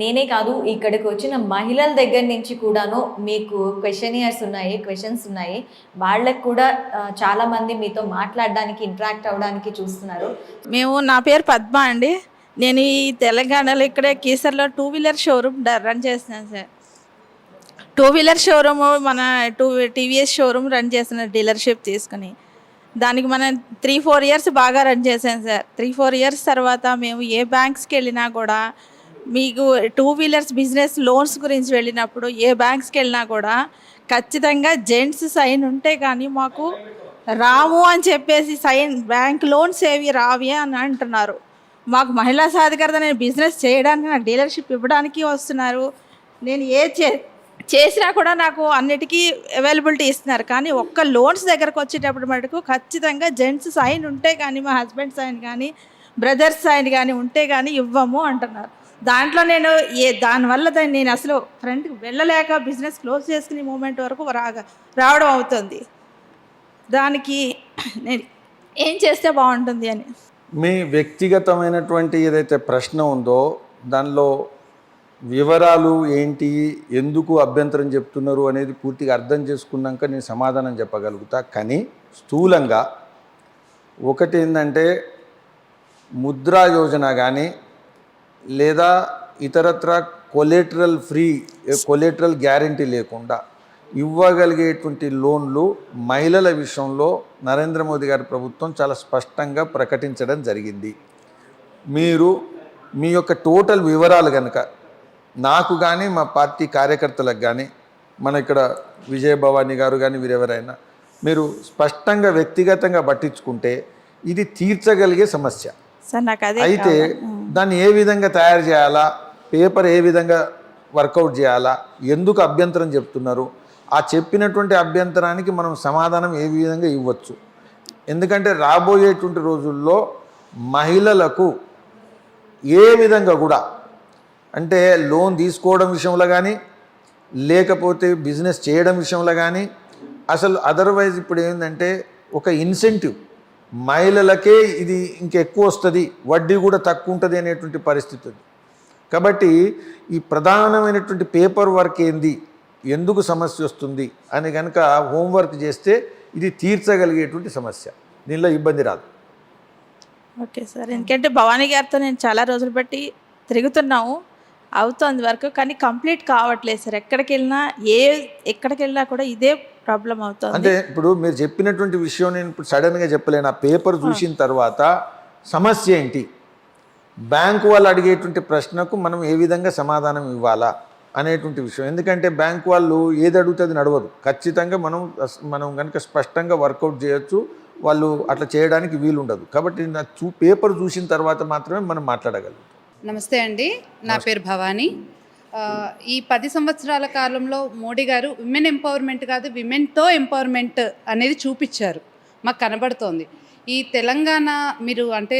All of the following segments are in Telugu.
నేనే కాదు ఇక్కడికి వచ్చిన మహిళల దగ్గర నుంచి కూడాను మీకు క్వశ్చనియర్స్ ఉన్నాయి క్వశ్చన్స్ ఉన్నాయి. వాళ్ళకు కూడా చాలామంది మీతో మాట్లాడడానికి ఇంటరాక్ట్ అవ్వడానికి చూస్తున్నారు. మేము నా పేరు పద్మ అండి. నేను ఈ తెలంగాణలో ఇక్కడే కీసర్లో టూ వీలర్ షోరూమ్ రన్ చేస్తున్నాను సార్. టూ వీలర్ షోరూమ్ మన టూ టీవీఎస్ షోరూమ్ రన్ చేసిన డీలర్షిప్ తీసుకుని దానికి మనం త్రీ ఫోర్ ఇయర్స్ బాగా రన్ చేసాం సార్. త్రీ ఫోర్ ఇయర్స్ తర్వాత మేము ఏ బ్యాంక్స్కి వెళ్ళినా కూడా మీకు టూ వీలర్స్ బిజినెస్ లోన్స్ గురించి వెళ్ళినప్పుడు ఏ బ్యాంక్స్కి వెళ్ళినా కూడా ఖచ్చితంగా జెంట్స్ సైన్ ఉంటే కానీ మాకు రాము అని చెప్పేసి సైన్ బ్యాంక్ లోన్స్ ఏవి రావి అని అంటున్నారు. మాకు మహిళా సాధికారత నేను బిజినెస్ చేయడానికి నాకు డీలర్షిప్ ఇవ్వడానికి వస్తున్నారు. నేను ఏ చే చేసినా కూడా నాకు అన్నిటికీ అవైలబిలిటీ ఇస్తున్నారు. కానీ ఒక్క లోన్స్ దగ్గరకు వచ్చేటప్పుడు మటుకు ఖచ్చితంగా జెంట్స్ సైన్ ఉంటే కానీ మా హస్బెండ్ సైన్ కానీ బ్రదర్స్ సైన్ కానీ ఉంటే కానీ ఇవ్వము అంటున్నారు. దాంట్లో నేను ఏ దానివల్ల దాన్ని నేను అసలు ఫ్రంట్కి వెళ్ళలేక బిజినెస్ క్లోజ్ చేసుకునే మూమెంట్ వరకు రాగా రావడం అవుతుంది. దానికి నేను ఏం చేస్తే బాగుంటుంది అని. మీ వ్యక్తిగతమైనటువంటి ఏదైతే ప్రశ్న ఉందో దానిలో వివరాలు ఏంటి ఎందుకు అభ్యంతరం చెప్తున్నారు అనేది పూర్తిగా అర్థం చేసుకున్నాక నేను సమాధానం చెప్పగలుగుతా. కానీ స్థూలంగా ఒకటి ఏంటంటే ముద్రా యోజన కానీ లేదా ఇతరత్ర కొలేటరల్ ఫ్రీ కొలేటరల్ గ్యారంటీ లేకుండా ఇవ్వగలిగేటువంటి లోన్లు మహిళల విషయంలో నరేంద్ర మోదీ గారి ప్రభుత్వం చాలా స్పష్టంగా ప్రకటించడం జరిగింది. మీరు మీ యొక్క టోటల్ వివరాలు కనుక నాకు కానీ మా పార్టీ కార్యకర్తలకు కానీ మన ఇక్కడ విజయభవాని గారు కానీ వీరెవరైనా మీరు స్పష్టంగా వ్యక్తిగతంగా పట్టించుకుంటే ఇది తీర్చగలిగే సమస్య. అయితే దాన్ని ఏ విధంగా తయారు చేయాలా? పేపర్ ఏ విధంగా వర్కౌట్ చేయాలా? ఎందుకు అభ్యంతరం చెప్తున్నారు? ఆ చెప్పినటువంటి అభ్యంతరానికి మనం సమాధానం ఏ విధంగా ఇవ్వచ్చు? ఎందుకంటే రాబోయేటువంటి రోజుల్లో మహిళలకు ఏ విధంగా కూడా అంటే లోన్ తీసుకోవడం విషయంలో కానీ లేకపోతే బిజినెస్ చేయడం విషయంలో కానీ అసలు అదర్వైజ్ ఇప్పుడు ఏంటంటే ఒక ఇన్సెంటివ్ మహిళలకే ఇది ఇంకెక్కువ వస్తుంది వడ్డీ కూడా తక్కువ ఉంటుంది అనేటువంటి పరిస్థితి ఉంది కాబట్టి ఈ ప్రధానమైనటువంటి పేపర్ వర్క్ ఏంది ఎందుకు సమస్య వస్తుంది అని కనుక హోంవర్క్ చేస్తే ఇది తీర్చగలిగేటువంటి సమస్య. దీనిలో ఇబ్బంది రాదు. ఓకే సార్ ఎందుకంటే భవానీ గారితో నేను చాలా రోజులు బట్టి తిరుగుతున్నాము అవుతోంది వరకు కానీ కంప్లీట్ కావట్లేదు సార్. ఎక్కడికి వెళ్ళినా ఏ ఎక్కడికి వెళ్ళినా కూడా ఇదే ప్రాబ్లం అవుతుంది. అంటే ఇప్పుడు మీరు చెప్పినటువంటి విషయం నేను ఇప్పుడు సడన్గా చెప్పలేను. ఆ పేపర్ చూసిన తర్వాత సమస్య ఏంటి? బ్యాంకు వాళ్ళు అడిగేటువంటి ప్రశ్నకు మనం ఏ విధంగా సమాధానం ఇవ్వాలా అనేటువంటి విషయం. ఎందుకంటే బ్యాంక్ వాళ్ళు ఏది అడుగుతుంది నడవదు. ఖచ్చితంగా మనం మనం కనుక స్పష్టంగా వర్కౌట్ చేయొచ్చు. వాళ్ళు అట్లా చేయడానికి వీలు ఉండదు కాబట్టి నా చూ పేపర్ చూసిన తర్వాత మాత్రమే మనం మాట్లాడగలుగుతాం. నమస్తే అండి. నా పేరు భవానీ. ఈ పది సంవత్సరాల కాలంలో మోడీ గారు విమెన్ ఎంపవర్మెంట్ కాదు విమెన్తో ఎంపవర్మెంట్ అనేది చూపించారు. మాకు కనబడుతోంది. ఈ తెలంగాణ మీరు అంటే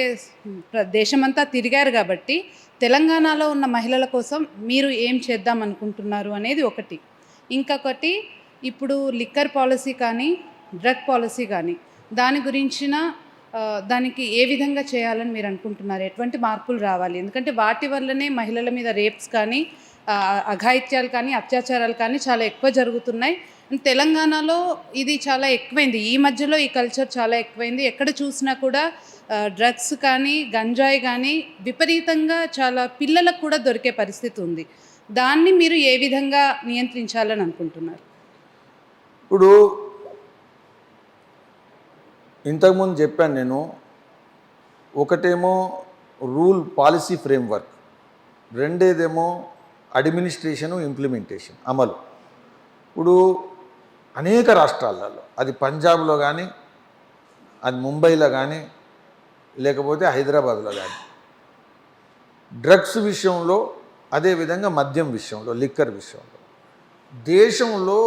దేశమంతా తిరిగారు కాబట్టి తెలంగాణలో ఉన్న మహిళల కోసం మీరు ఏం చేద్దాం అనుకుంటున్నారు అనేది ఒకటి. ఇంకొకటి ఇప్పుడు లిక్కర్ పాలసీ కానీ డ్రగ్ పాలసీ కానీ దాని గురించిన దానికి ఏ విధంగా చేయాలని మీరు అనుకుంటున్నారు? ఎటువంటి మార్పులు రావాలి? ఎందుకంటే వాటి వల్లనే మహిళల మీద రేప్స్ కానీ అఘాయిత్యాలు కానీ అత్యాచారాలు కానీ చాలా ఎక్కువ జరుగుతున్నాయి. తెలంగాణలో ఇది చాలా ఎక్కువైంది. ఈ మధ్యలో ఈ కల్చర్ చాలా ఎక్కువైంది. ఎక్కడ చూసినా కూడా డ్రగ్స్ కానీ గంజాయి కానీ విపరీతంగా చాలా పిల్లలకు కూడా దొరికే పరిస్థితి ఉంది. దాన్ని మీరు ఏ విధంగా నియంత్రించాలని అనుకుంటున్నారు? ఇప్పుడు ఇంతకుముందు చెప్పాను నేను ఒకటేమో రూల్ పాలసీ ఫ్రేమ్వర్క్ రెండేదేమో అడ్మినిస్ట్రేషను ఇంప్లిమెంటేషన్ అమలు. ఇప్పుడు అనేక రాష్ట్రాలలో అది పంజాబ్లో కానీ అది ముంబైలో కానీ లేకపోతే హైదరాబాద్లో కానీ డ్రగ్స్ విషయంలో అదేవిధంగా మద్యం విషయంలో లిక్కర్ విషయంలో దేశంలో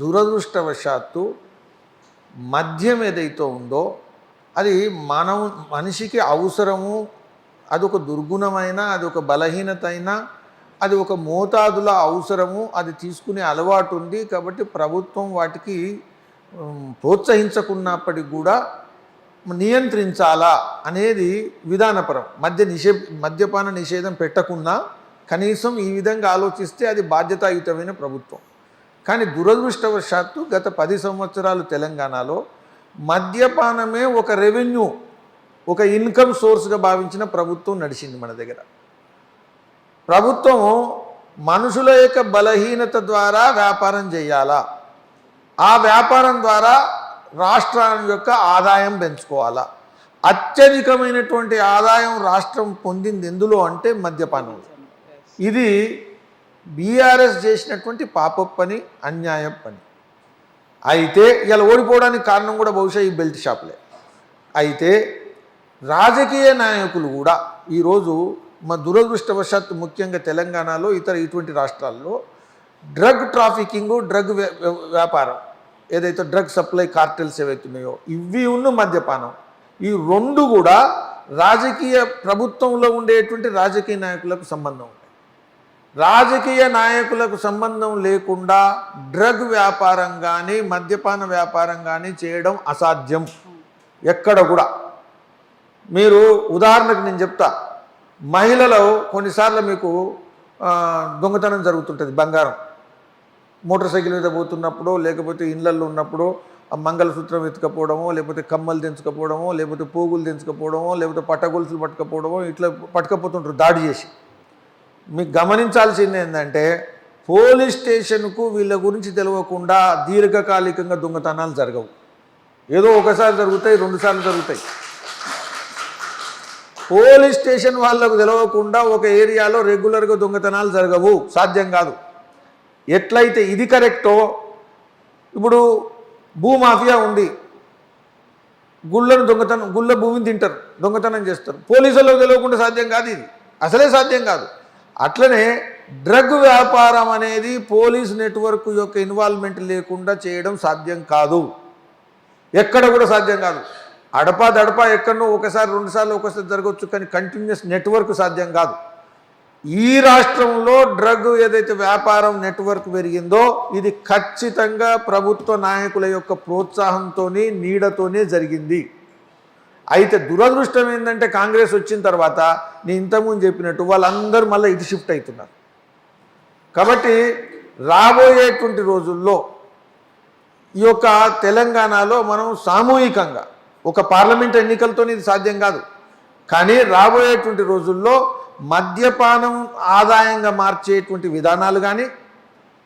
దురదృష్టవశాత్తు మద్యం ఏదైతే ఉందో అది మానవు మనిషికి అవసరము అది ఒక దుర్గుణమైన అది ఒక బలహీనత అయినా అది ఒక మోతాదుల అవసరము అది తీసుకునే అలవాటు ఉంది కాబట్టి ప్రభుత్వం వాటికి ప్రోత్సహించకున్నప్పటికి కూడా నియంత్రించాలా అనేది విధానపరం. మద్య నిషే మద్యపాన నిషేధం పెట్టకున్నా కనీసం ఈ విధంగా ఆలోచిస్తే అది బాధ్యతాయుతమైన ప్రభుత్వం. కానీ దురదృష్టవశాత్తు గత పది సంవత్సరాలు తెలంగాణలో మద్యపానమే ఒక రెవెన్యూ ఒక ఇన్కమ్ సోర్స్గా భావించిన ప్రభుత్వం నడిచింది మన దగ్గర. ప్రభుత్వం మనుషుల యొక్క బలహీనత ద్వారా వ్యాపారం చేయాలా? ఆ వ్యాపారం ద్వారా రాష్ట్రం యొక్క ఆదాయం పెంచుకోవాలా? అత్యధికమైనటువంటి ఆదాయం రాష్ట్రం పొందింది ఎందులో అంటే మద్యపానం ఇది బీఆర్ఎస్ చేసినటువంటి పాపప్ పని అన్యాయం పని అయితే ఇలా ఓడిపోవడానికి కారణం కూడా బహుశా ఈ బెల్ట్ షాప్లే. అయితే రాజకీయ నాయకులు కూడా ఈరోజు మా దురదృష్టవశాత్తు ముఖ్యంగా తెలంగాణలో ఇతర ఇటువంటి రాష్ట్రాల్లో డ్రగ్ ట్రాఫికింగ్ డ్రగ్ వ్యాపారం ఏదైతే డ్రగ్ సప్లై కార్టెల్స్ ఏవైతున్నాయో ఇవి ఉన్న మద్యపానం. ఈ రెండు కూడా రాజకీయ ప్రభుత్వంలో ఉండేటువంటి రాజకీయ నాయకులకు సంబంధం రాజకీయ నాయకులకు సంబంధం లేకుండా డ్రగ్ వ్యాపారం కానీ మద్యపాన వ్యాపారం కానీ చేయడం అసాధ్యం. ఎక్కడ కూడా. మీరు ఉదాహరణకు నేను చెప్తా మహిళలు కొన్నిసార్లు మీకు దొంగతనం జరుగుతుంటుంది బంగారం. మోటార్ సైకిల్ మీద పోతున్నప్పుడు లేకపోతే ఇళ్ళల్లో ఉన్నప్పుడు ఆ మంగళసూత్రం ఎత్తుకపోవడమో లేకపోతే కమ్మలు తెంచుకపోవడమో లేకపోతే పోగులు తెంచుకపోవడమో లేకపోతే పట్టగొలుసులు పట్టుకపోవడమో ఇట్లా పట్టుకపోతుంటారు దాడి చేసి. మీకు గమనించాల్సింది ఏంటంటే పోలీస్ స్టేషన్కు వీళ్ళ గురించి తెలియకుండా దీర్ఘకాలికంగా దొంగతనాలు జరగవు. ఏదో ఒకసారి జరుగుతాయి రెండుసార్లు జరుగుతాయి. పోలీస్ స్టేషన్ వాళ్ళకు తెలవకుండా ఒక ఏరియాలో రెగ్యులర్గా దొంగతనాలు జరగవు. సాధ్యం కాదు. ఎట్లయితే ఇది కరెక్టో ఇప్పుడు భూమాఫియా ఉంది. గుళ్ళను దొంగతనం గుళ్ళ భూమిని తింటారు దొంగతనం చేస్తారు. పోలీసులకు తెలియకుండా సాధ్యం కాదు ఇది. అసలే సాధ్యం కాదు. అట్లనే డ్రగ్ వ్యాపారం అనేది పోలీస్ నెట్వర్క్ యొక్క ఇన్వాల్వ్మెంట్ లేకుండా చేయడం సాధ్యం కాదు. ఎక్కడ కూడా సాధ్యం కాదు. అడపా దడపా ఎక్కడనో ఒకసారి రెండుసార్లు ఒకసారి జరగవచ్చు కానీ కంటిన్యూస్ నెట్వర్క్ సాధ్యం కాదు. ఈ రాష్ట్రంలో డ్రగ్ ఏదైతే వ్యాపారం నెట్వర్క్ పెరిగిందో ఇది ఖచ్చితంగా ప్రభుత్వ నాయకుల యొక్క ప్రోత్సాహంతోనే నీడతోనే జరిగింది. అయితే దురదృష్టం ఏంటంటే కాంగ్రెస్ వచ్చిన తర్వాత నేను ఇంతకుముందు చెప్పినట్టు వాళ్ళందరూ మళ్ళీ ఇటు షిఫ్ట్ అవుతున్నారు. కాబట్టి రాబోయేటువంటి రోజుల్లో ఈ యొక్క తెలంగాణలో మనం సామూహికంగా ఒక పార్లమెంట్ ఎన్నికలతో ఇది సాధ్యం కాదు. కానీ రాబోయేటువంటి రోజుల్లో మద్యపానం ఆదాయంగా మార్చేటువంటి విధానాలు కానీ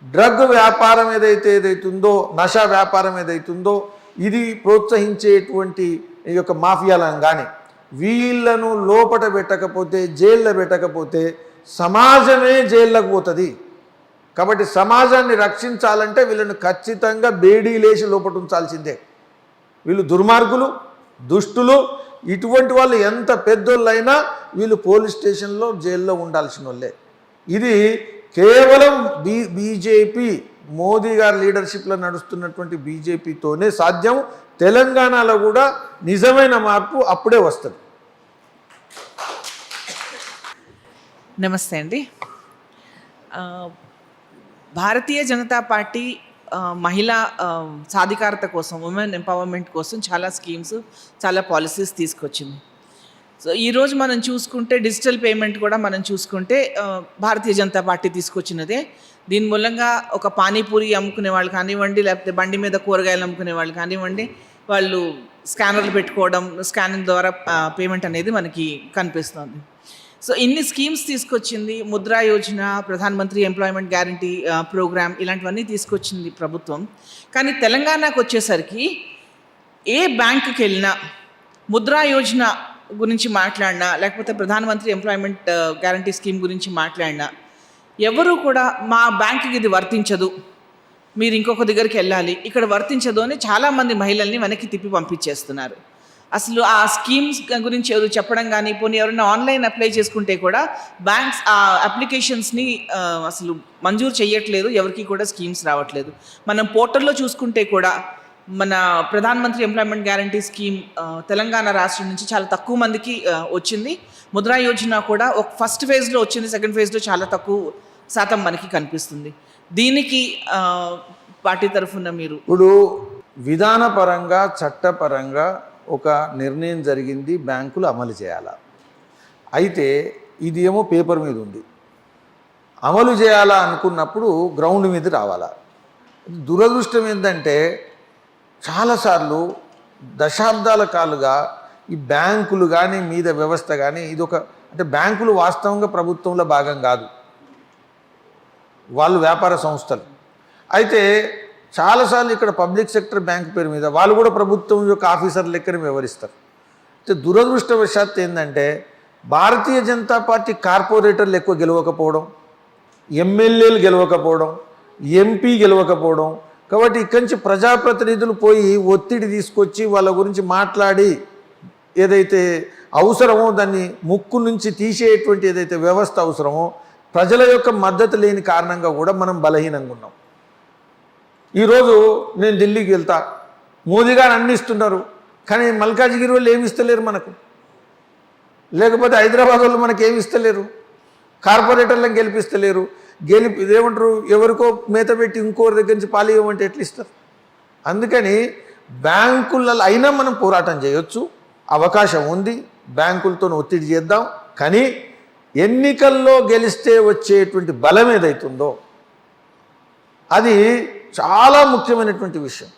డ్రగ్ వ్యాపారం ఏదైతే ఏదైతుందో నషా వ్యాపారం ఏదైతుందో ఇది ప్రోత్సహించేటువంటి ఈ యొక్క మాఫియాలను కానీ వీళ్ళను లోపట పెట్టకపోతే జైల్లో పెట్టకపోతే సమాజమే జైల్లోకి పోతుంది. కాబట్టి సమాజాన్ని రక్షించాలంటే వీళ్ళను ఖచ్చితంగా బేడీ లేచి లోపట ఉంచాల్సిందే వీళ్ళు దుర్మార్గులు దుష్టులు ఇటువంటి వాళ్ళు ఎంత పెద్దోళ్ళైనా వీళ్ళు పోలీస్ స్టేషన్లో జైల్లో ఉండాల్సిన వాళ్ళే ఇది కేవలం బీ బీజేపీ మోదీ గారి లీడర్షిప్లో నడుస్తున్నటువంటి బీజేపీతోనే సాధ్యం. తెలంగాణలో కూడా నిజమైన మార్పు అప్పుడే వస్తుంది. నమస్తే అండి. భారతీయ జనతా పార్టీ మహిళా సాధికారత కోసం ఉమెన్ ఎంపవర్మెంట్ కోసం చాలా స్కీమ్స్ చాలా పాలసీస్ తీసుకొచ్చింది. సో ఈరోజు మనం చూసుకుంటే డిజిటల్ పేమెంట్ కూడా మనం చూసుకుంటే భారతీయ జనతా పార్టీ తీసుకొచ్చినదే. దీని మూలంగా ఒక పానీపూరి అమ్ముకునే వాళ్ళు కానివ్వండి లేకపోతే బండి మీద కూరగాయలు అమ్ముకునే వాళ్ళు కానివ్వండి వాళ్ళు స్కానర్లు పెట్టుకోవడం స్కానింగ్ ద్వారా పేమెంట్ అనేది మనకి కనిపిస్తుంది. సో ఇన్ని స్కీమ్స్ తీసుకొచ్చింది ముద్రా యోజన ప్రధానమంత్రి ఎంప్లాయ్మెంట్ గ్యారంటీ ప్రోగ్రామ్ ఇలాంటివన్నీ తీసుకొచ్చింది ప్రభుత్వం. కానీ తెలంగాణకు వచ్చేసరికి ఏ బ్యాంకుకి వెళ్ళినా ముద్రా యోజన గురించి మాట్లాడినా లేకపోతే ప్రధానమంత్రి ఎంప్లాయ్మెంట్ గ్యారంటీ స్కీమ్ గురించి మాట్లాడినా ఎవరు కూడా మా బ్యాంకుకి ఇది వర్తించదు. మీరు ఇంకొక దగ్గరికి వెళ్ళాలి. ఇక్కడ వర్తించదు అని చాలామంది మహిళల్ని వెనక్కి తిప్పి పంపించేస్తున్నారు. అసలు ఆ స్కీమ్స్ గురించి ఎవరు చెప్పడం కానీ పోనీ ఎవరైనా ఆన్లైన్ అప్లై చేసుకుంటే కూడా బ్యాంక్స్ ఆ అప్లికేషన్స్ని అసలు మంజూరు చేయట్లేదు ఎవరికి కూడా స్కీమ్స్ రావట్లేదు. మనం పోర్టల్లో చూసుకుంటే కూడా మన ప్రధానమంత్రి ఎంప్లాయ్మెంట్ గ్యారంటీ స్కీమ్ తెలంగాణ రాష్ట్రం నుంచి చాలా తక్కువ మందికి వచ్చింది. ముద్రా యోజన కూడా ఒక ఫస్ట్ ఫేజ్లో వచ్చింది. సెకండ్ ఫేజ్లో చాలా తక్కువ శాతం మనకి కనిపిస్తుంది. దీనికి పార్టీ తరఫున మీరు ఇప్పుడు విధానపరంగా చట్టపరంగా ఒక నిర్ణయం జరిగింది బ్యాంకులు అమలు చేయాల? అయితే ఇది ఏమో పేపర్ మీద ఉంది. అమలు చేయాలా అనుకున్నప్పుడు గ్రౌండ్ మీద రావాలా? దురదృష్టం ఏంటంటే చాలాసార్లు దశాబ్దాల కాలుగా ఈ బ్యాంకులు కానీ మీద వ్యవస్థ కానీ ఇది ఒక అంటే బ్యాంకులు వాస్తవంగా ప్రభుత్వంలో భాగం కాదు. వాళ్ళు వ్యాపార సంస్థలు. అయితే చాలాసార్లు ఇక్కడ పబ్లిక్ సెక్టర్ బ్యాంక్ పేరు మీద వాళ్ళు కూడా ప్రభుత్వం యొక్క ఆఫీసర్ లెక్కని వ్యవహరిస్తారు. అయితే దురదృష్టవశాత్తు ఏంటంటే భారతీయ జనతా పార్టీ కార్పొరేటర్లు ఎక్కువ గెలవకపోవడం ఎమ్మెల్యేలు గెలవకపోవడం ఎంపీ గెలవకపోవడం కాబట్టి ఇక్కడి నుంచి ప్రజాప్రతినిధులు పోయి ఒత్తిడి తీసుకొచ్చి వాళ్ళ గురించి మాట్లాడి ఏదైతే అవసరమో దాన్ని ముక్కు నుంచి తీసేటువంటి ఏదైతే వ్యవస్థ అవసరమో ప్రజల యొక్క మద్దతు లేని కారణంగా కూడా మనం బలహీనంగా ఉన్నాం. ఈరోజు నేను ఢిల్లీకి వెళ్తా. మోదీ గారు అన్ని ఇస్తున్నారు. కానీ మల్కాజ్గిరి వాళ్ళు ఏమి ఇస్తలేరు మనకు? లేకపోతే హైదరాబాద్ వాళ్ళు మనకి ఏమి ఇస్తలేరు? కార్పొరేటర్లను గెలిపిస్తలేరు. గెలిపి ఇదేమంటారు? ఎవరికో మేత పెట్టి ఇంకోరి దగ్గర నుంచి పాలు ఇవ్వమంటే ఎట్లా ఇస్తారు? అందుకని బ్యాంకులలో అయినా మనం పోరాటం చేయొచ్చు. అవకాశం ఉంది. బ్యాంకులతో ఒత్తిడి చేద్దాం. కానీ ఎన్నికల్లో గెలిస్తే వచ్చేటువంటి బలం ఏదైతుందో అది చాలా ముఖ్యమైనటువంటి విషయం.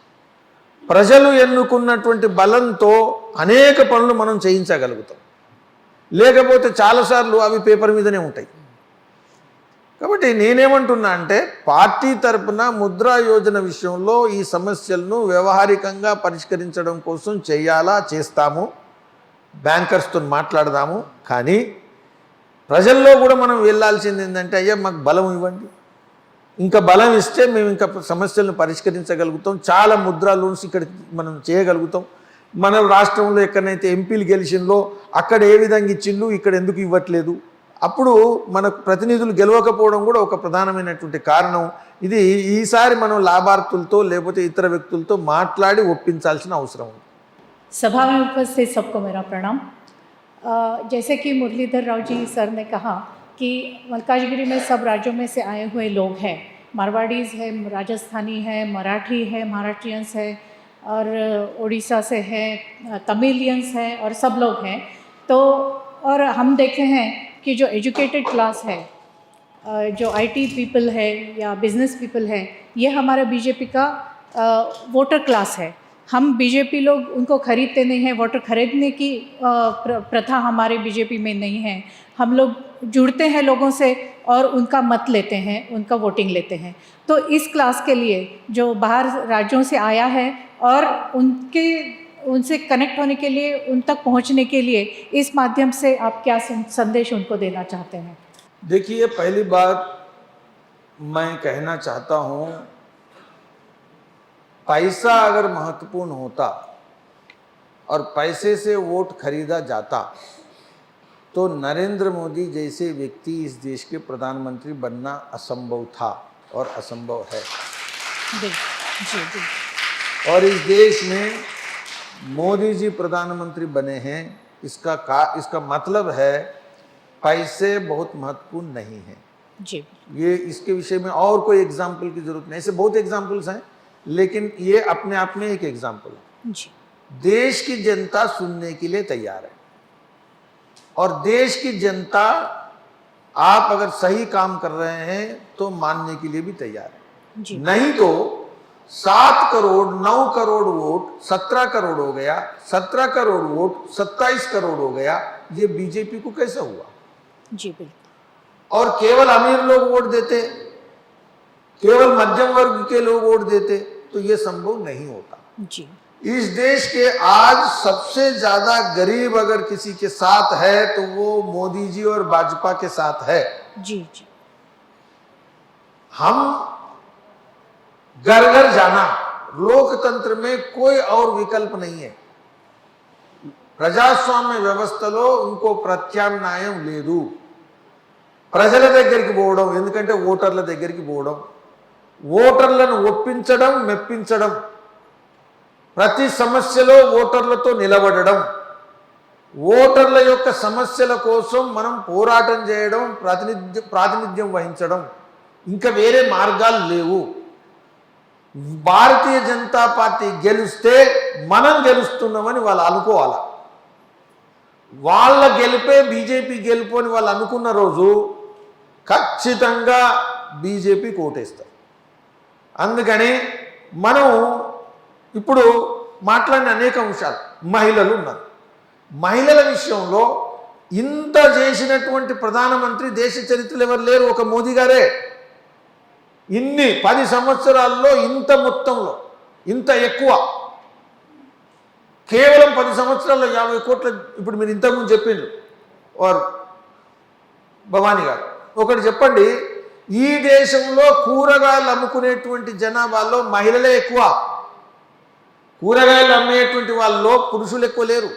ప్రజలు ఎన్నుకున్నటువంటి బలంతో అనేక పనులు మనం చేయించగలుగుతాం. లేకపోతే చాలాసార్లు అవి పేపర్ మీదనే ఉంటాయి. కాబట్టి నేనేమంటున్నా అంటే పార్టీ తరపున ముద్రా యోజన విషయంలో ఈ సమస్యలను వ్యవహారికంగా పరిష్కరించడం కోసం చేయాలా చేస్తాము. బ్యాంకర్స్తో మాట్లాడదాము. కానీ ప్రజల్లో కూడా మనం వెళ్ళాల్సింది ఏంటంటే అయ్యా మాకు బలం ఇవ్వండి. ఇంకా బలం ఇస్తే మేము ఇంకా సమస్యలను పరిష్కరించగలుగుతాం చాలా ముద్రా లోన్స్ ఇక్కడ మనం చేయగలుగుతాం మన రాష్ట్రంలో ఎక్కడైతే ఎంపీలు గెలిచిందో అక్కడ ఏ విధంగా ఇచ్చిండ్రు ఇక్కడ ఎందుకు ఇవ్వట్లేదు అప్పుడు మనకు ప్రతినిధులు గెలవకపోవడం కూడా ఒక ప్రధానమైనటువంటి కారణం ఇది ఈసారి మనం లాభార్థులతో లేకపోతే ఇతర వ్యక్తులతో మాట్లాడి ఒప్పించాల్సిన అవసరం ఉంది सभा में उपस्थित सबको मेरा प्रणाम अ, जैसे कि मुरलीधर राव जी सर ने कहा कि मलकाजगिरी में सब राज्यों में से आए हुए लोग हैं। मारवाड़ीज़ है, राजस्थानी है, मराठी है, महाराष्ट्रियंस है, और उड़ीसा से है, तमिलियंस है, और सब लोग हैं। तो और हम देखे हैं कि जो एजुकेटेड क्लास है जो आईटी पीपल है या बिज़नेस पीपल है, ये हमारा बीजेपी का वोटर क्लास है। हम बीजेपी लोग उनको खरीदते नहीं हैं वोटर खरीदने की प्रथा हमारे बीजेपी में नहीं है। हम लोग जुड़ते हैं लोगों से और उनका मत लेते हैं, उनका वोटिंग लेते हैं। तो इस क्लास के लिए जो बाहर राज्यों से आया है और उनके, उनसे कनेक्ट होने के लिए, उन तक पहुँचने के लिए इस माध्यम से आप क्या संदेश उनको देना चाहते हैं? देखिए, पहली बात मैं कहना चाहता हूँ पैसा अगर महत्वपूर्ण होता और पैसे से वोट खरीदा जाता तो नरेंद्र मोदी जैसे व्यक्ति इस देश के प्रधानमंत्री बनना असंभव था और असंभव है। जी जी जी। और इस देश में मोदी जी प्रधानमंत्री बने हैं इसका का इसका मतलब है पैसे बहुत महत्वपूर्ण नहीं है। जी। ये इसके विषय में और कोई एग्ज़ाम्पल की ज़रूरत नहीं ऐसे बहुत एग्जाम्पल्स हैं। लेकिन ये अपने आप में एक एग्ज़ाम्पल है। देश की जनता सुनने के लिए तैयार है। और देश की जनता आप अगर सही काम कर रहे हैं तो मानने के लिए भी तैयार है। नहीं तो सात करोड़ नौ करोड़ वोट सत्रह करोड़ हो गया सत्रह करोड़ वोट सत्ताईस करोड़ हो गया ये बीजेपी को कैसे हुआ? जी बिल्कुल। और केवल अमीर लोग वोट देते केवल मध्यम वर्ग के लोग वोट देते तो ये संभव नहीं होता जी इस देश के आज सबसे ज्यादा गरीब अगर किसी के साथ है तो वो मोदी जी और भाजपा के साथ है जी जी हम घर घर जाना లోకతంత్ర में कोई और వికల్ప नहीं है ప్రజాస్వామ్య వ్యవస్థలో ఇంకో ప్రత్యామ్నాయం లేదు ప్రజల దగ్గరికి పోవడం ఎందుకంటే ఓటర్ల దగ్గరికి పోవడం ఓటర్లను ఒప్పించడం మెప్పించడం. ప్రతి సమస్యలో ఓటర్లతో నిలబడడం. ఓటర్ల యొక్క సమస్యల కోసం మనం పోరాటం చేయడం ప్రాతినిధ్యం ప్రాతినిధ్యం వహించడం. ఇంకా వేరే మార్గాలు లేవు. భారతీయ జనతా పార్టీ గెలిస్తే మనం గెలుస్తున్నామని వాళ్ళు అనుకోవాలి. వాళ్ళ గెలిపే బీజేపీ గెలుపు అని వాళ్ళు అనుకున్న రోజు ఖచ్చితంగా బీజేపీ కోటేస్తారు. అందుకని మనం ఇప్పుడు మాట్లాడిన అనేక అంశాలు. మహిళలు ఉన్నారు. మహిళల విషయంలో ఇంత చేసినటువంటి ప్రధానమంత్రి దేశ చరిత్రలో ఎవరు లేరు? ఒక మోదీ గారే. ఇన్ని పది సంవత్సరాల్లో ఇంత మొత్తంలో ఇంత ఎక్కువ. కేవలం పది సంవత్సరాల్లో యాభై కోట్ల ఇప్పుడు మీరు ఇంతకుముందు చెప్పిండ్రు వారు. భవానీ గారు. ఒకటి చెప్పండి ఈ దేశంలో కూరగాయలు అమ్ముకునేటువంటి జనాభాలో మహిళలే ఎక్కువ. కూరగాయలు అమ్మేటువంటి వాళ్ళలో పురుషులు ఎక్కువ లేరు.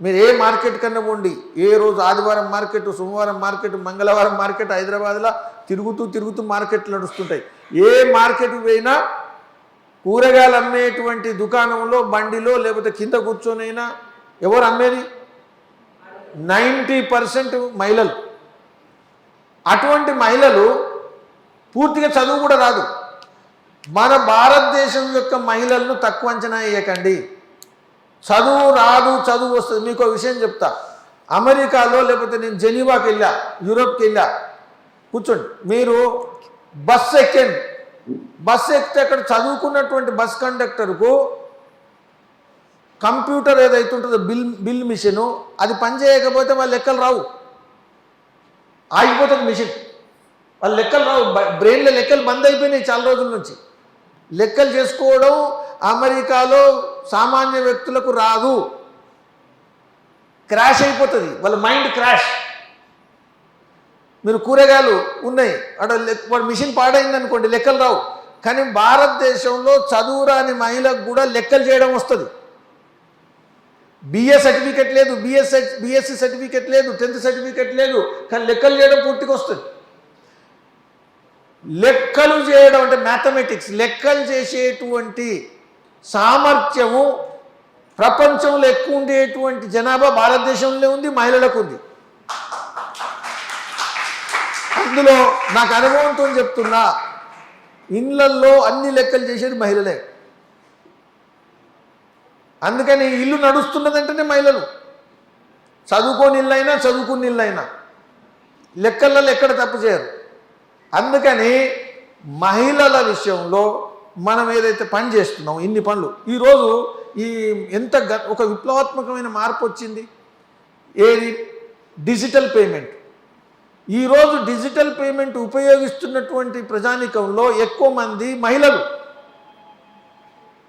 మీరు ఏ మార్కెట్ కన్నా పోండి ఏ రోజు ఆదివారం మార్కెట్ సోమవారం మార్కెట్ మంగళవారం మార్కెట్ హైదరాబాద్లో తిరుగుతూ తిరుగుతూ మార్కెట్లు నడుస్తుంటాయి. ఏ మార్కెట్ పోయినా కూరగాయలు అమ్మేటువంటి దుకాణంలో బండిలో లేకపోతే కింద కూర్చొనైనా ఎవరు అమ్మేది? నైంటీ పర్సెంట్ మహిళలు. అటువంటి మహిళలు పూర్తిగా చదువు కూడా రాదు. మన భారతదేశం యొక్క మహిళలను తక్కువ అంచనా వేయకండి. చదువు రాదు చదువు వస్తుంది. మీకు ఒక విషయం చెప్తా. అమెరికాలో లేకపోతే నేను జెనీవాకి వెళ్ళా యూరోప్కి వెళ్ళా. కూర్చోండి. మీరు బస్ ఎక్కండి. బస్సు ఎక్కితే అక్కడ చదువుకున్నటువంటి బస్ కండక్టర్కు కంప్యూటర్ ఏదైతే ఉంటుందో బిల్ బిల్ మిషను అది పనిచేయకపోతే వాళ్ళ లెక్కలు రావు. ఆగిపోతుంది మిషన్. వాళ్ళ లెక్కలు రావు. బ- బ్రెయిన్లో లెక్కలు బంద్ అయిపోయినాయి చాలా రోజుల నుంచి. లెక్కలు చేసుకోవడం అమెరికాలో సామాన్య వ్యక్తులకు రాదు. క్రాష్ అయిపోతుంది. వాళ్ళ మైండ్ క్రాష్. మీరు కూరగాయలు ఉన్నాయి. అక్కడ వాడు మిషన్ పాడైంది అనుకోండి లెక్కలు రావు. కానీ భారతదేశంలో చదువురాని మహిళకు కూడా లెక్కలు చేయడం వస్తుంది. బిఏ సర్టిఫికెట్ లేదు బిఎస్ బిఎస్సి సర్టిఫికెట్ లేదు టెన్త్ సర్టిఫికెట్ లేదు కానీ లెక్కలు చేయడం పూర్తిగా వస్తుంది. లెక్కలు చేయడం అంటే మ్యాథమెటిక్స్ లెక్కలు చేసేటువంటి సామర్థ్యము ప్రపంచంలో ఎక్కువ ఉండేటువంటి జనాభా భారతదేశంలో ఉంది మహిళలకు ఉంది. అందులో నాకు అనుభవంతో చెప్తున్నా ఇళ్ళల్లో అన్ని లెక్కలు చేసేది మహిళలే. అందుకని ఇల్లు నడుస్తున్నదంటేనే మహిళలు. చదువుకోని ఇల్లైనా చదువుకుని ఇల్లైనా. లెక్కలలో ఎక్కడ తప్పు చేయరు. అందుకని మహిళల విషయంలో మనం ఏదైతే పని చేస్తున్నాం ఇన్ని పనులు. ఈరోజు ఈ ఎంత గ- ఒక విప్లవాత్మకమైన మార్పు వచ్చింది? ఏది? Digital payment. ఈరోజు డిజిటల్ పేమెంట్ ఉపయోగిస్తున్నటువంటి ప్రజానికంలో ఎక్కువ మంది మహిళలు.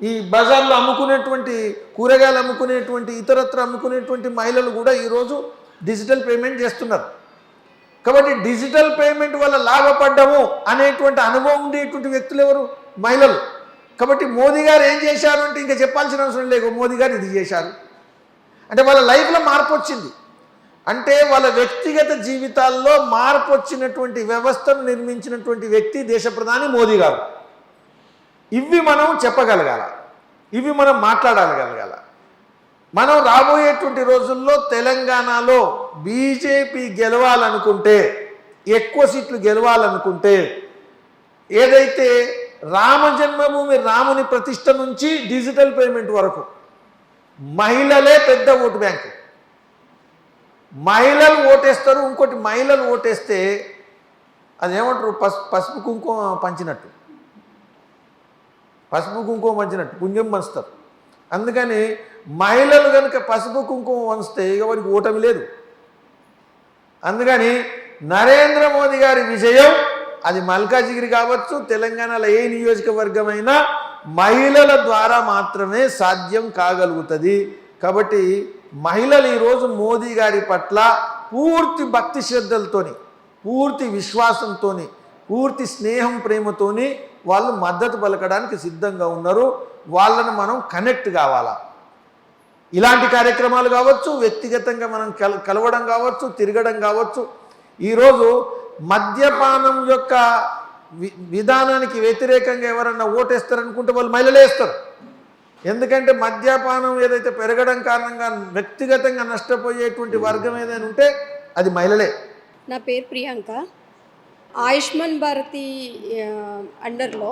ఈ బజార్లో అమ్ముకునేటువంటి కూరగాయలు అమ్ముకునేటువంటి ఇతరత్ర అమ్ముకునేటువంటి మహిళలు కూడా ఈరోజు డిజిటల్ పేమెంట్ చేస్తున్నారు. కాబట్టి డిజిటల్ పేమెంట్ వల్ల లాభపడ్డము అనేటువంటి అనుభవం ఉండేటువంటి వ్యక్తులు ఎవరు? మహిళలు. కాబట్టి మోదీ గారు ఏం చేశారు అంటే ఇంకా చెప్పాల్సిన అవసరం లేదు. మోదీ గారు ఇది చేశారు. అంటే వాళ్ళ లైఫ్లో మార్పు వచ్చింది. అంటే వాళ్ళ వ్యక్తిగత జీవితాల్లో మార్పు వచ్చినటువంటి వ్యవస్థను నిర్మించినటువంటి వ్యక్తి దేశ ప్రధాని మోదీ గారు. ఇవి మనం చెప్పగలగాల. ఇవి మనం మాట్లాడగలగాల. మనం రాబోయేటువంటి రోజుల్లో తెలంగాణలో బీజేపీ గెలవాలనుకుంటే ఎక్కువ సీట్లు గెలవాలనుకుంటే ఏదైతే రామ జన్మభూమి రాముని ప్రతిష్ట నుంచి డిజిటల్ పేమెంట్ వరకు మహిళలే పెద్ద ఓటు బ్యాంకు. మహిళలు ఓటేస్తారు ఇంకోటి మహిళలు ఓటేస్తే అదేమంటారు? పసు పసుపు కుంకుమ పంచినట్టు. పసుపు కుంకుమ పంచినట్టు పుణ్యం పంచుతారు అందుకని మహిళలు కనుక పసుపు కుంకుమ వంచితే ఇక వారికి ఓటమి లేదు. అందుకని నరేంద్ర మోదీ గారి విజయం అది మల్కాజిగిరి కావచ్చు తెలంగాణలో ఏ నియోజకవర్గమైనా మహిళల ద్వారా మాత్రమే సాధ్యం కాగలుగుతుంది. కాబట్టి మహిళలు ఈరోజు మోదీ గారి పట్ల పూర్తి భక్తి శ్రద్ధలతోని పూర్తి విశ్వాసంతోని పూర్తి స్నేహం ప్రేమతోని వాళ్ళు మద్దతు పలకడానికి సిద్ధంగా ఉన్నారు. వాళ్ళను మనం కనెక్ట్ కావాలా? ఇలాంటి కార్యక్రమాలు కావచ్చు వ్యక్తిగతంగా మనం కల కలవడం కావచ్చు తిరగడం కావచ్చు. ఈరోజు మద్యపానం యొక్క వి విధానానికి వ్యతిరేకంగా ఎవరన్నా ఓటేస్తారనుకుంటే వాళ్ళు మహిళలేస్తారు ఎందుకంటే మద్యపానం ఏదైతే పెరగడం కారణంగా వ్యక్తిగతంగా నష్టపోయేటువంటి వర్గం ఏదైనా ఉంటే అది మహిళలే. నా పేరు ప్రియాంక. ఆయుష్మాన్ భారతి అండర్లో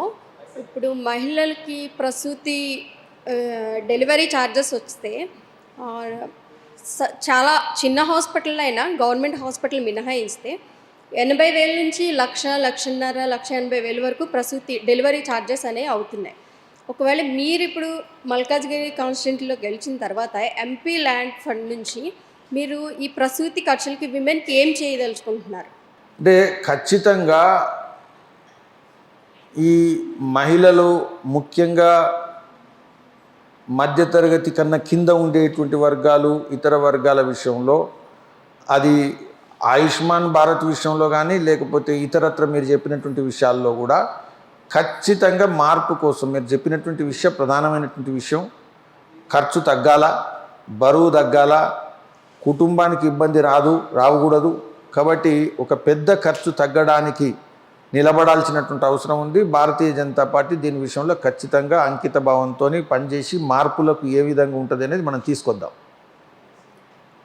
ఇప్పుడు మహిళలకి ప్రసూతి డెలివరీ ఛార్జెస్ వస్తే చాలా చిన్న హాస్పిటల్ అయినా గవర్నమెంట్ హాస్పిటల్ మినహాయిస్తే ఎనభై వేల నుంచి లక్ష లక్షన్నర లక్ష ఎనభై వేల వరకు ప్రసూతి డెలివరీ ఛార్జెస్ అనేవి అవుతున్నాయి. ఒకవేళ మీరు ఇప్పుడు మల్కాజ్గిరి కాన్స్టిట్యూంట్లో గెలిచిన తర్వాత ఎంపీ ల్యాండ్ ఫండ్ నుంచి మీరు ఈ ప్రసూతి ఖర్చులకి విమెన్కి ఏం చేయదలుచుకుంటున్నారు? అంటే ఖచ్చితంగా ఈ మహిళలు ముఖ్యంగా మధ్యతరగతి కన్నా కింద ఉండేటువంటి వర్గాలు ఇతర వర్గాల విషయంలో అది ఆయుష్మాన్ భారత్ విషయంలో కానీ లేకపోతే ఇతరత్ర మీరు చెప్పినటువంటి విషయాల్లో కూడా ఖచ్చితంగా మార్పు కోసం మీరు చెప్పినటువంటి విషయం ప్రధానమైనటువంటి విషయం ఖర్చు తగ్గాల బరువు తగ్గాల కుటుంబానికి ఇబ్బంది రాదు రాకూడదు కాబట్టి ఒక పెద్ద ఖర్చు తగ్గడానికి నిలబడాల్సినటువంటి అవసరం ఉంది. భారతీయ జనతా పార్టీ దీని విషయంలో ఖచ్చితంగా అంకిత భావంతో పనిచేసి మార్పులకు ఏ విధంగా ఉంటుంది అనేది మనం తీసుకొద్దాం.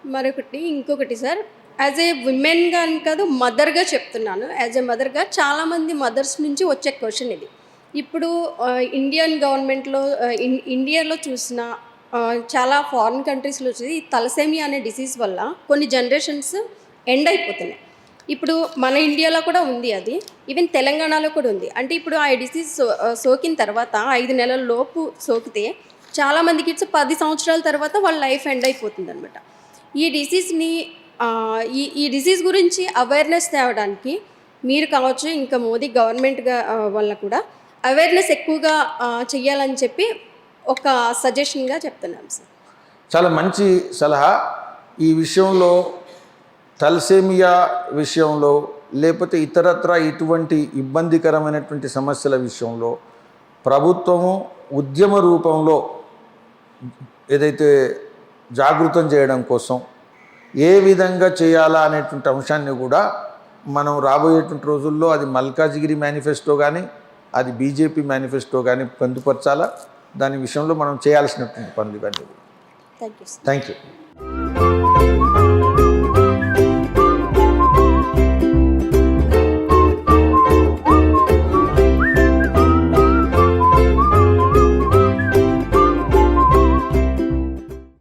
మరొకటి ఇంకొకటి సార్. యాజ్ ఏ విమెన్గా అని కాదు మదర్గా చెప్తున్నాను. యాజ్ ఏ మదర్గా చాలామంది మదర్స్ నుంచి వచ్చే క్వశ్చన్ ఇది. ఇప్పుడు ఇండియన్ గవర్నమెంట్లో ఇన్- ఇండియాలో చూసిన చాలా ఫారిన్ కంట్రీస్లో వచ్చేది తలసేమియా అనే డిసీజ్ వల్ల కొన్ని జనరేషన్స్ ఎండ్ అయిపోతున్నాయి ఇప్పుడు మన ఇండియాలో కూడా ఉంది అది. ఈవెన్ తెలంగాణలో కూడా ఉంది. అంటే ఇప్పుడు ఆ డిసీజ్ సోకిన తర్వాత ఐదు నెలల లోపు సోకితే చాలామంది కిడ్స్ పది సంవత్సరాల తర్వాత వాళ్ళ లైఫ్ ఎండ్ అయిపోతుంది అనమాట ఈ డిసీజ్ని ఈ ఈ డిసీజ్ గురించి అవేర్నెస్ తేవడానికి మీరు కావచ్చు ఇంకా మోదీ గవర్నమెంట్గా వల్ల కూడా అవేర్నెస్ ఎక్కువగా చెయ్యాలని చెప్పి ఒక సజెషన్గా చెప్తున్నాం సార్. చాలా మంచి సలహా. ఈ విషయంలో తలసేమియా విషయంలో లేకపోతే ఇతరత్ర ఇటువంటి ఇబ్బందికరమైనటువంటి సమస్యల విషయంలో ప్రభుత్వము ఉద్యమ రూపంలో ఏదైతే జాగృతం చేయడం కోసం ఏ విధంగా చేయాలా అనేటువంటి అంశాన్ని కూడా మనం రాబోయేటువంటి రోజుల్లో అది మల్కాజిగిరి మేనిఫెస్టో కానీ అది బీజేపీ మేనిఫెస్టో కానీ పొందుపరచాలా? దాని విషయంలో మనం చేయాల్సినటువంటి పనులు ఇవన్నీ. Sir thank you